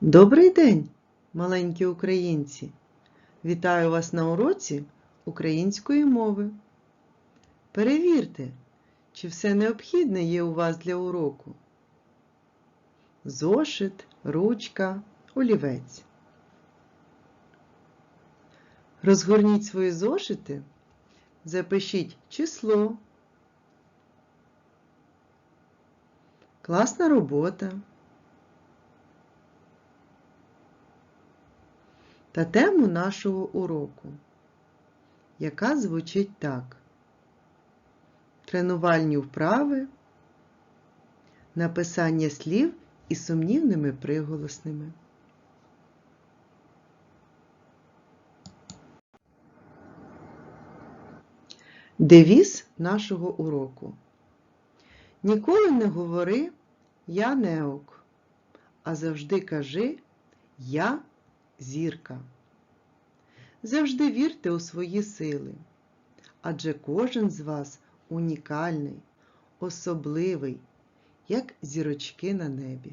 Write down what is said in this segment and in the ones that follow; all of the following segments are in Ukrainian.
Добрий день, маленькі українці! Вітаю вас на уроці української мови. Перевірте, чи все необхідне є у вас для уроку. Зошит, ручка, олівець. Розгорніть свої зошити, запишіть число. Класна робота. Та тему нашого уроку, яка звучить так: тренувальні вправи, написання слів із сумнівними приголосними. Девіз нашого уроку. Ніколи не говори я неок, а завжди кажи я зірка. Завжди вірте у свої сили, адже кожен з вас унікальний, особливий, як зірочки на небі.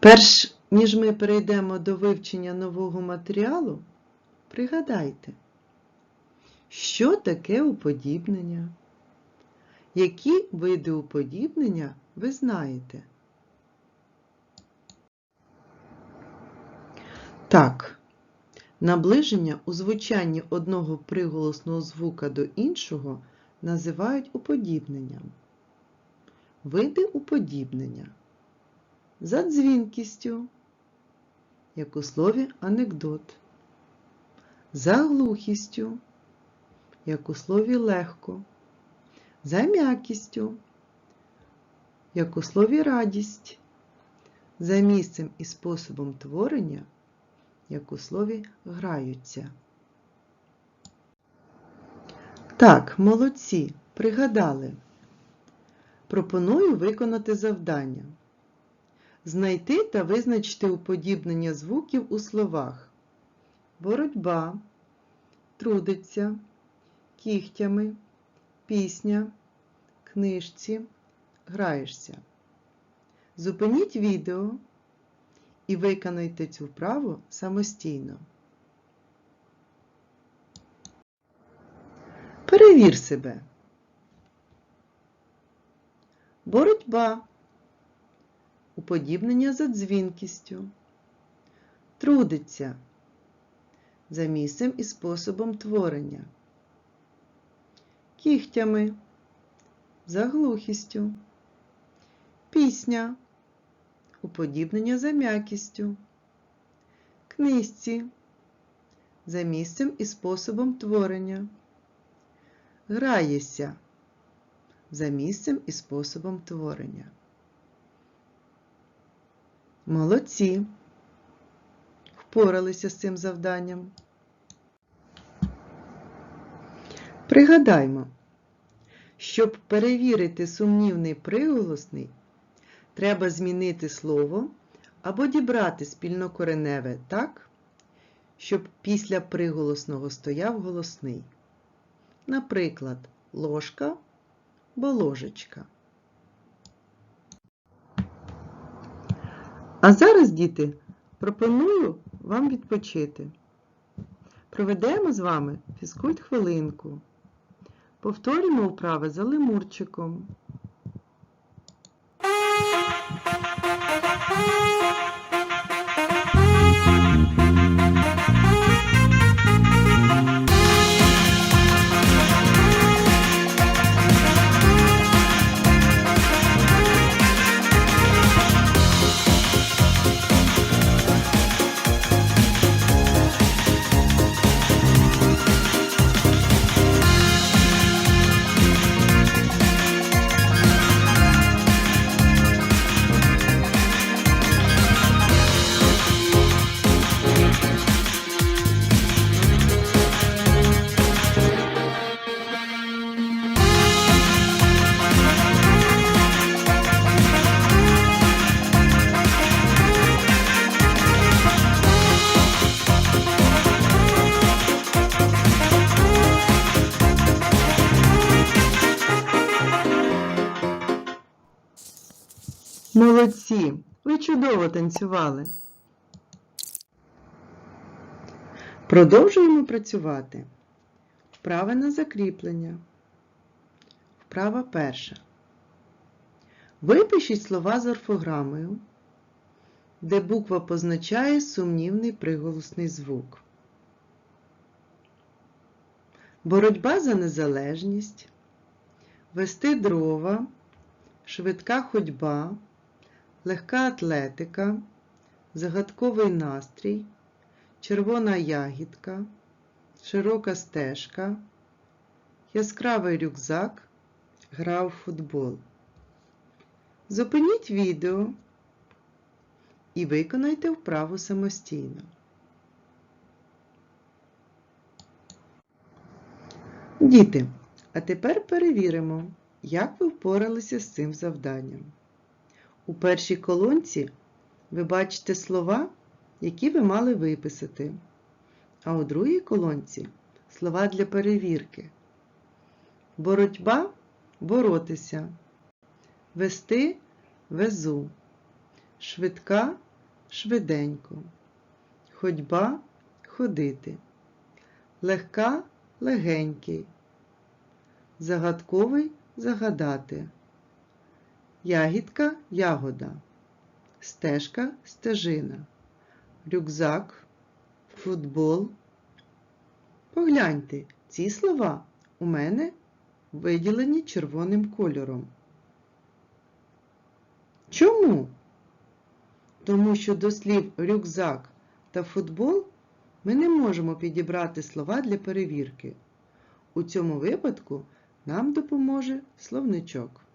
Перш ніж ми перейдемо до вивчення нового матеріалу, пригадайте, що таке уподібнення? Які види уподібнення ви знаєте? Так, наближення у звучанні одного приголосного звука до іншого називають уподібненням. Види уподібнення. За дзвінкістю, як у слові анекдот, за глухістю, як у слові легко, за м'якістю, як у слові радість, за місцем і способом творення, як у слові граються. Так, молодці, пригадали. Пропоную виконати завдання. Знайти та визначити уподібнення звуків у словах боротьба, трудиться, кігтями, пісня, книжці, граєшся. Зупиніть відео і виконайте цю вправу самостійно. Перевір себе. Боротьба. Уподібнення за дзвінкістю. Трудиться за місцем і способом творення. Кігтями за глухістю. Пісня уподібнення за м'якістю, книжці за місцем і способом творення, граєся за місцем і способом творення. Молодці! Впоралися з цим завданням. Пригадаймо, щоб перевірити сумнівний приголосний, треба змінити слово або дібрати спільнокореневе так, щоб після приголосного стояв голосний. Наприклад, ложка бо ложечка. А зараз, діти, пропоную вам відпочити. Проведемо з вами фізкульт хвилинку. Повторюємо вправи за лемурчиком. Молодці! Ви чудово танцювали. Продовжуємо працювати. Вправа на закріплення. Вправа перша. Випишіть слова з орфограмою, де буква позначає сумнівний приголосний звук. Боротьба за незалежність, вести дрова, швидка ходьба, легка атлетика, загадковий настрій, червона ягідка, широка стежка, яскравий рюкзак, гра у футбол. Зупиніть відео і виконайте вправу самостійно. Діти, а тепер перевіримо, як ви впоралися з цим завданням. У першій колонці ви бачите слова, які ви мали виписати, а у другій колонці слова для перевірки. Боротьба боротися, вести везу, швидка швиденько, ходьба ходити, легка легенький, загадковий загадати, ягідка ягода, стежка стежина, рюкзак, футбол. Погляньте, ці слова у мене виділені червоним кольором. Чому? Тому що до слів рюкзак та футбол ми не можемо підібрати слова для перевірки. У цьому випадку нам допоможе словничок.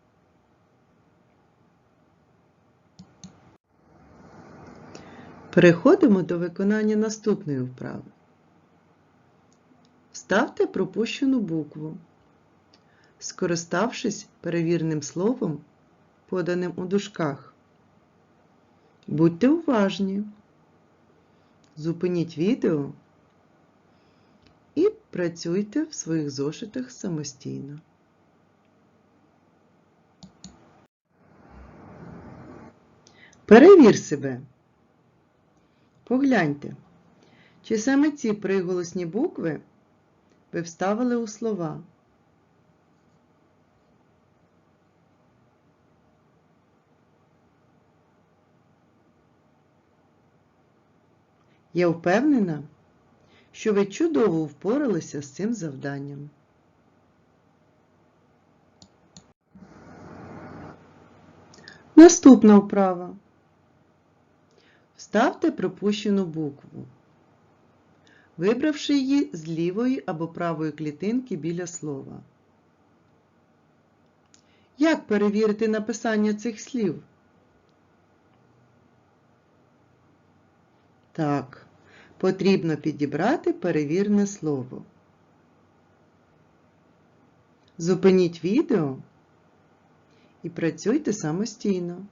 Переходимо до виконання наступної вправи. Вставте пропущену букву, скориставшись перевірним словом, поданим у дужках. Будьте уважні. Зупиніть відео і працюйте в своїх зошитах самостійно. Перевір себе. Погляньте, чи саме ці приголосні букви ви вставили у слова. Я впевнена, що ви чудово впоралися з цим завданням. Наступна вправа. Вставте пропущену букву, вибравши її з лівої або правої клітинки біля слова. Як перевірити написання цих слів? Так, потрібно підібрати перевірне слово. Зупиніть відео і працюйте самостійно.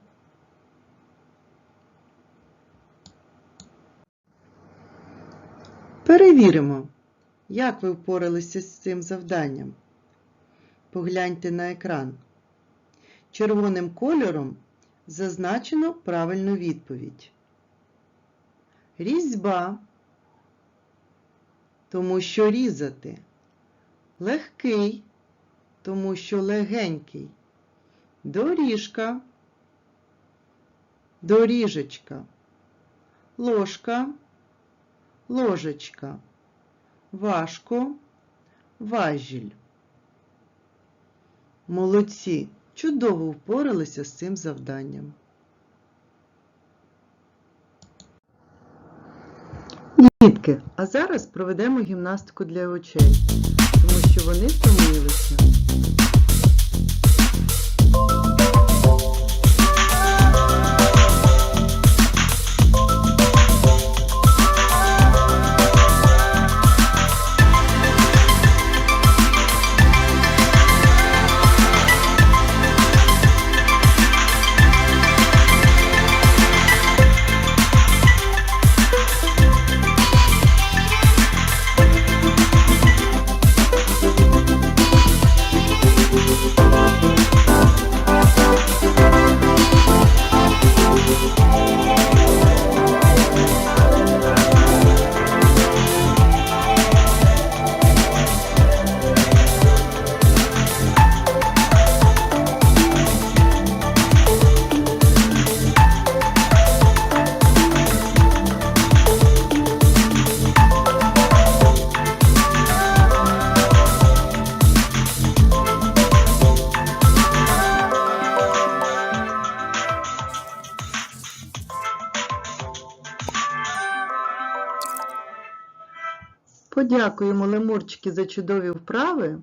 Перевіримо, як ви впоралися з цим завданням. Погляньте на екран. Червоним кольором зазначено правильну відповідь. Різьба, тому що різати. Легкий, тому що легенький. Доріжка, доріжечка. Ложка, ложечка. Важко, важіль. Молодці! Чудово впоралися з цим завданням. Дітки, а зараз проведемо гімнастику для очей, тому що вони втомилися. Подякуємо лемурчики за чудові вправи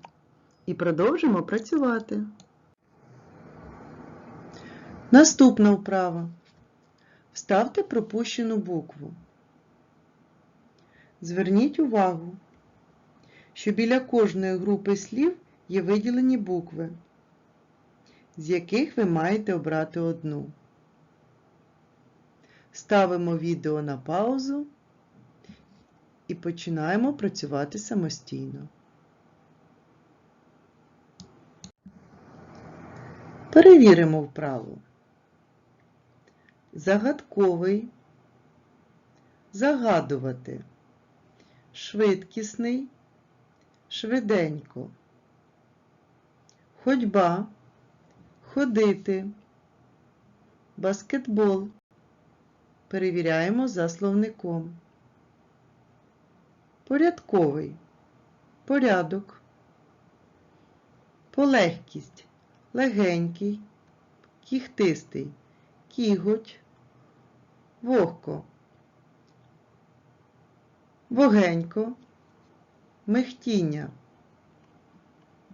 і продовжимо працювати. Наступна вправа. Вставте пропущену букву. Зверніть увагу, що біля кожної групи слів є виділені букви, з яких ви маєте обрати одну. Ставимо відео на паузу і починаємо працювати самостійно. Перевіримо вправу. Загадковий, загадувати, швидкісний, швиденько, ходьба, ходити, баскетбол. Перевіряємо за словником. Порядковий, порядок, полегкість, легенький, кіхтистий, кіготь, вогко, вогенько, мехтіння,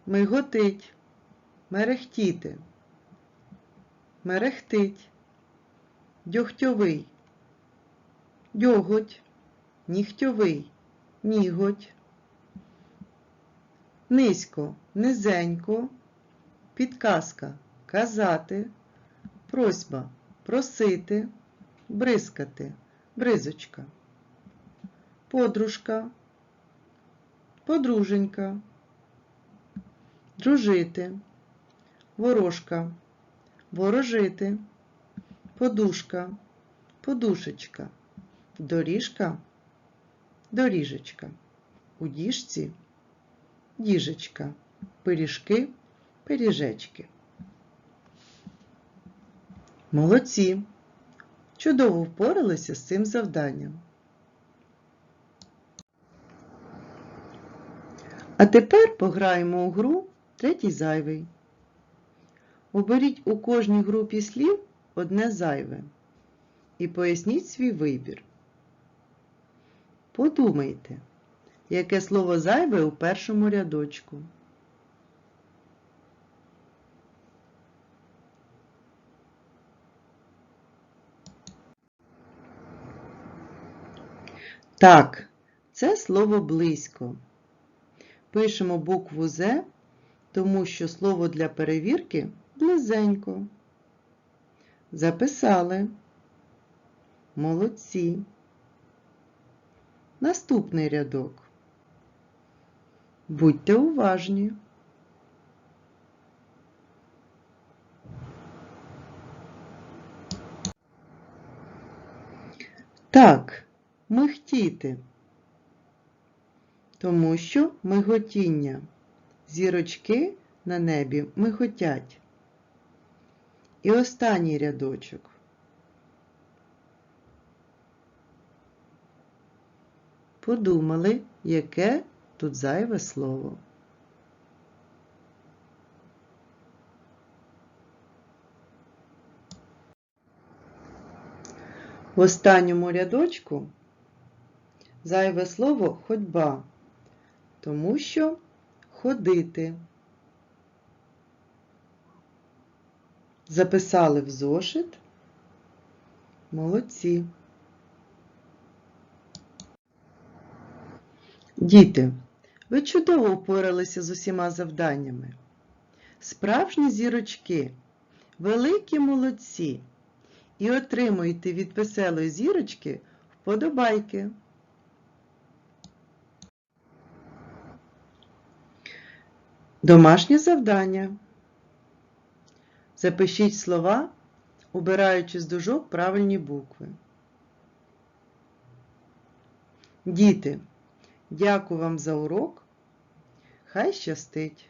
миготить, мерехтіти, мерехтить, дьогтьовий, дьоготь, нігтьовий, ніготь, низько, низенько, підказка казати, просьба просити, бризкати, бризочка, подружка, подруженька, дружити, ворожка, ворожити, подушка, подушечка, доріжка, доріжечка, у діжці, діжечка, пиріжки, пиріжечки. Молодці! Чудово впоралися з цим завданням. А тепер пограємо у гру третій зайвий. Оберіть у кожній групі слів одне зайве і поясніть свій вибір. Подумайте, яке слово зайве у першому рядочку. Так, це слово близько. Пишемо букву З, тому що слово для перевірки близенько. Записали. Молодці. Наступний рядок. Будьте уважні. Так, михтіти. Тому що миготіння. Зірочки на небі миготять. І останній рядочок. Подумали, яке тут зайве слово. В останньому рядочку зайве слово ходьба, тому що ходити. Записали в зошит. Молодці. Діти, ви чудово впоралися з усіма завданнями. Справжні зірочки, великі молодці і отримуєте від веселої зірочки вподобайки. Домашнє завдання. Запишіть слова, обираючи з дужок правильні букви. Діти, дякую вам за урок. Хай щастить!